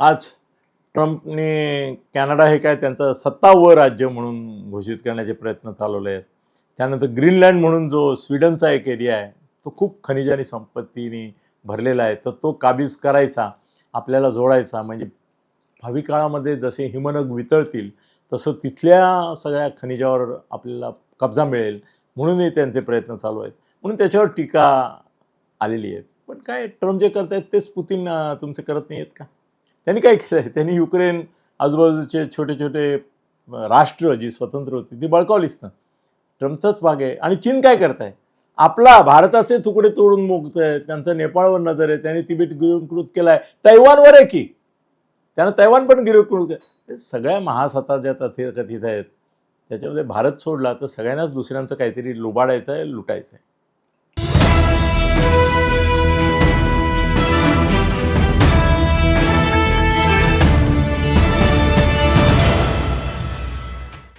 आज ट्रम्पने कॅनडा हे काय त्यांचं सत्तावं राज्य म्हणून घोषित करण्याचे प्रयत्न चालवले आहेत. त्यानंतर ग्रीनलँड म्हणून जो स्वीडनचा एक एरिया आहे तो खूप खनिज आणि संपत्तीने भरलेला आहे. तर तो काबीज करायचा आपल्याला जोडायचा म्हणजे भावी काळामध्ये जसे हिमनग वितळतील तसं तिथल्या सगळ्या खनिजावर आपल्याला कब्जा मिळेल म्हणूनही त्यांचे प्रयत्न चालू आहेत. म्हणून त्याच्यावर टीका आलेली आहे. पण काय ट्रम्प जे करत आहेत तेच पुतीन तुमचे करत नाही आहेत का? त्यांनी काय केलं आहे त्यांनी युक्रेन आजूबाजूचे छोटे छोटे राष्ट्र जी स्वतंत्र होती ती बळकावलीच ना. ट्रम्पचाच भाग आहे. आणि चीन काय करत आहे आपला भारताचे तुकडे तोडून मोकतोय त्यांचं नेपाळवर नजर आहे. त्यांनी तिबेट गिरंकृत केला आहे तैवानवर आहे की? त्यानं तैवान पण गिरंकृत सगळ्या महासत्ता ज्या तथेकथित आहेत. त्याच्यामध्ये भारत सोडला तर सगळ्यांनाच दुसऱ्यांचं काहीतरी लुबाडायचं आहे लुटायचं आहे